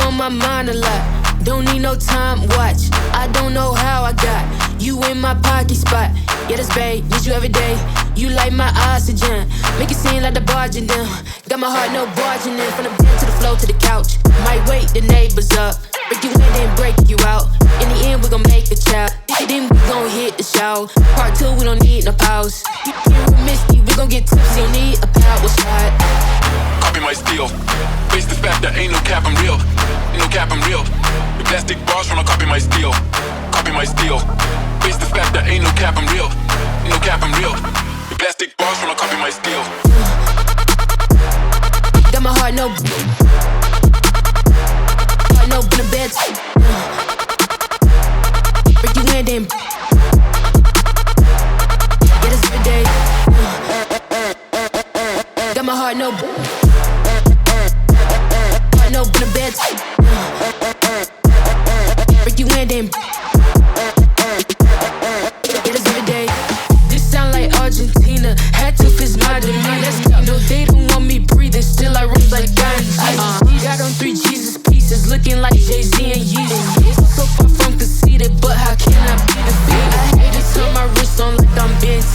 on my mind a lot. Don't need no time watch. I don't know how I got you in my pocket spot. Yeah, that's babe, need you every day. You like my oxygen, make it seem like the barging down. Got my heart no barging in, from the bed to the floor to the couch. Might wake the neighbors up, Part two, we don't need no pause. Here with Misty, we gon' get tipsy, don't need a power shot. Copy my steel. Face the fact that ain't no cap, I'm real. Ain't no cap, I'm real. The plastic bars tryna copy my steel. Copy my steel. Face the fact that ain't no cap, I'm real. Ain't no cap, I'm real. The plastic bars tryna copy my steel. Got my heart no.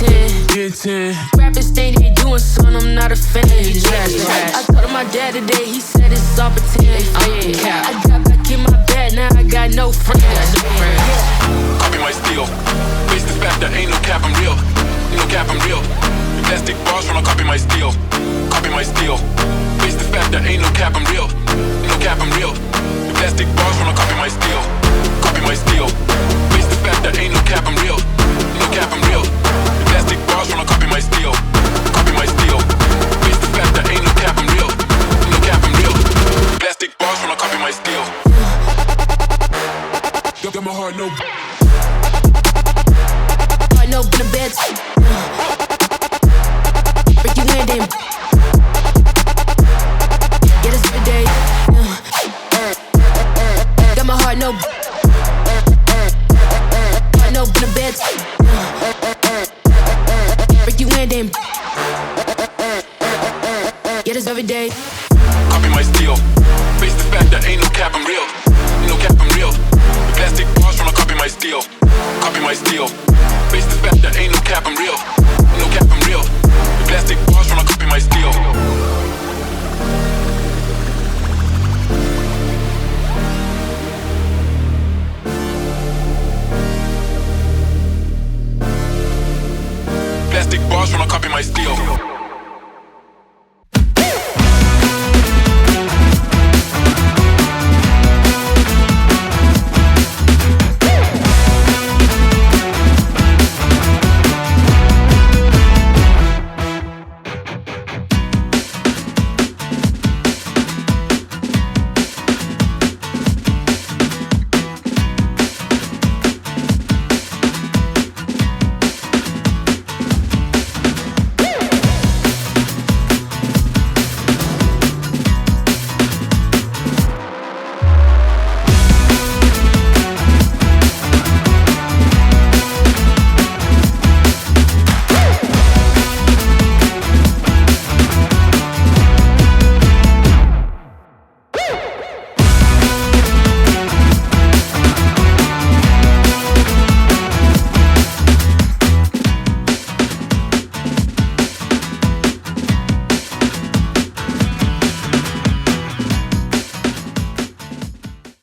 Like 10. Ben 10. Rappers think they doing son, I'm not a fan. I told my dad today, he said it's all pretend. I got back in my bed, now I got no friends. Copy my steel. Face the fact that ain't no cap, I'm real. No cap, I'm real. Plastic bars tryna copy my steel. Copy my steel. Copy my steel. Got my heart no. Heart no in the bed. Break you in then. Yeah, this every day. Got my heart no. Heart no in the bed. Break you in then. Yeah, this every day. Copy my steel face the fact that ain't no cap, I'm real. No cap, I'm real. The plastic bars from a copy my steel. Copy my steel. Face the fact that ain't no cap, I'm real. No cap, I'm real. The plastic bars from a copy my steel. Plastic bars from a copy my steel.